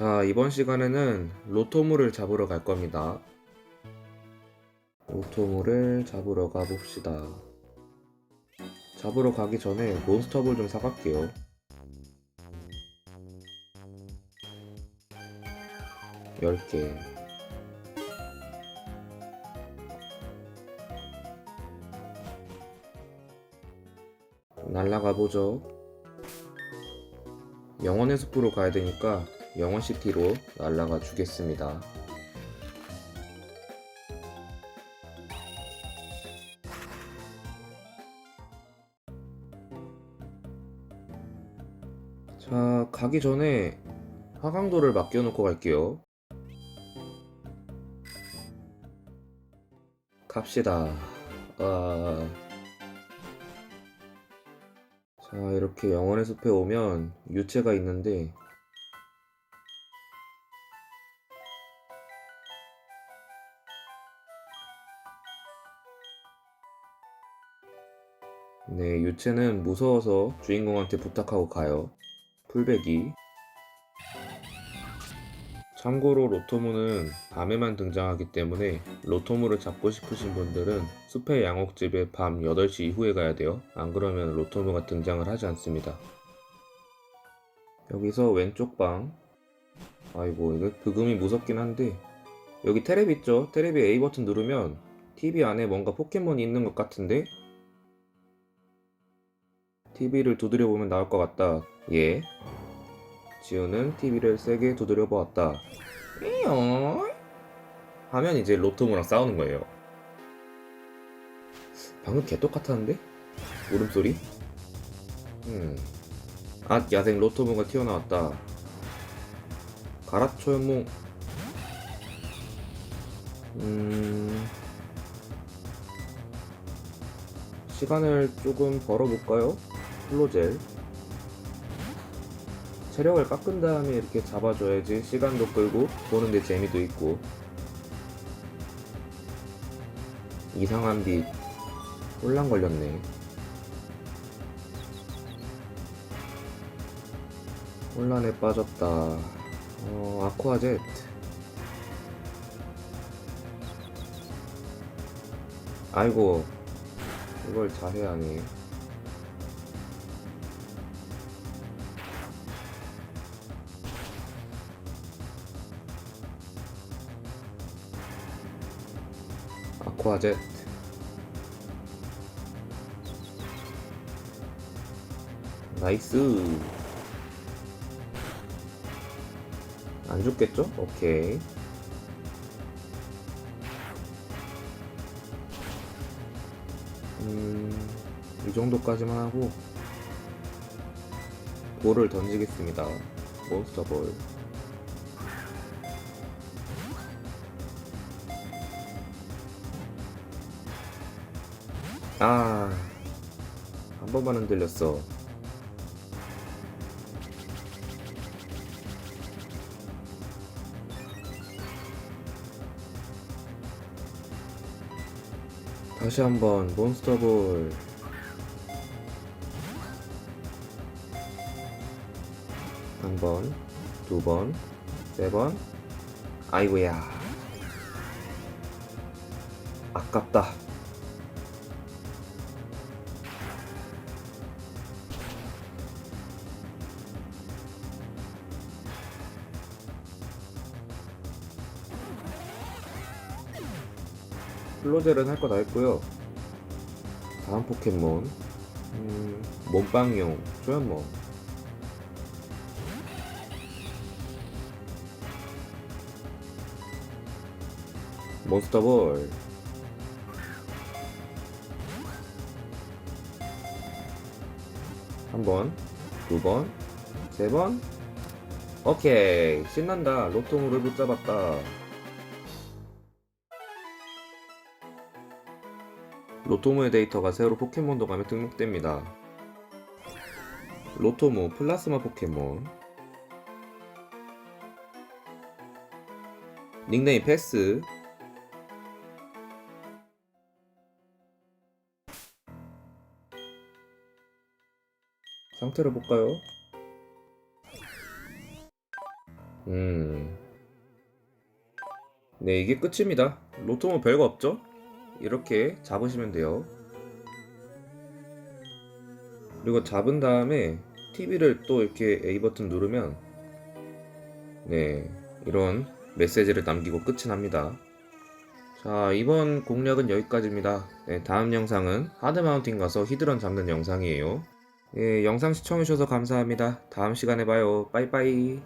자, 이번 시간에는 로토무를 잡으러 갈 겁니다. 로토무를 잡으러 가봅시다. 잡으러 가기 전에 몬스터볼 좀 사갈게요. 열 개. 날라가 보죠. 영원의 숲으로 가야 되니까 영원시티로 날라가 주겠습니다. 자, 가기 전에 화강도를 맡겨놓고 갈게요. 갑시다. 아... 자, 이렇게 영원의 숲에 오면 유채가 있는데 네, 유채는 무서워서 주인공한테 부탁하고 가요. 풀베기. 참고로 로토무는 밤에만 등장하기 때문에 로토무를 잡고 싶으신 분들은 숲의 양옥집에 밤 8시 이후에 가야 돼요. 안 그러면 로토무가 등장을 하지 않습니다. 여기서 왼쪽 방. 아이고, 이거 브금이 무섭긴 한데. 여기 테레비 있죠? 테레비 A 버튼 누르면 TV 안에 뭔가 포켓몬이 있는 것 같은데? TV를 두드려 보면 나올 것 같다. 예. 지우는 TV를 세게 두드려 보았다. 삐용. 하면 이제 로토무랑 싸우는 거예요. 방금 개 똑같았는데? 울음소리? 음. 아, 야생 로토무가 튀어나왔다. 가라초 연몽. 음. 시간을 조금 벌어볼까요? 플로젤. 체력을 깎은 다음에 이렇게 잡아줘야지 시간도 끌고 보는데 재미도 있고. 이상한 빛. 혼란 걸렸네. 혼란에 빠졌다. 어 아쿠아젯. 아이고 이걸 잘해야 하네 아쿠아젯 나이스. 안 죽겠죠? 오케이. 음, 이 정도까지만 하고 볼을 던지겠습니다. 몬스터 볼 아, 한 번만 흔들렸어. 다시 한번 몬스터볼. 한 번, 두 번, 세 번. 아이고야. 아깝다. 플로젤은 할 거 다 했고요. 다음 포켓몬 음, 몸빵용 조연몬 몬스터볼 한 번, 두 번, 세 번. 오케이 신난다 로통으로 붙잡았다. 로토무의 데이터가 새로 포켓몬 도감에 등록됩니다. 로토무 플라스마 포켓몬 닉네임 패스 상태를 볼까요? 음. 네, 이게 끝입니다. 로토모 별거 없죠? 이렇게 잡으시면 돼요. 그리고 잡은 다음에 TV를 또 이렇게 A 버튼 누르면 네, 이런 메시지를 남기고 끝이 납니다. 자, 이번 공략은 여기까지입니다. 네, 다음 영상은 하드 마운팅 가서 히드런 잡는 영상이에요. 예, 영상 시청해주셔서 감사합니다. 다음 시간에 봐요. 빠이빠이.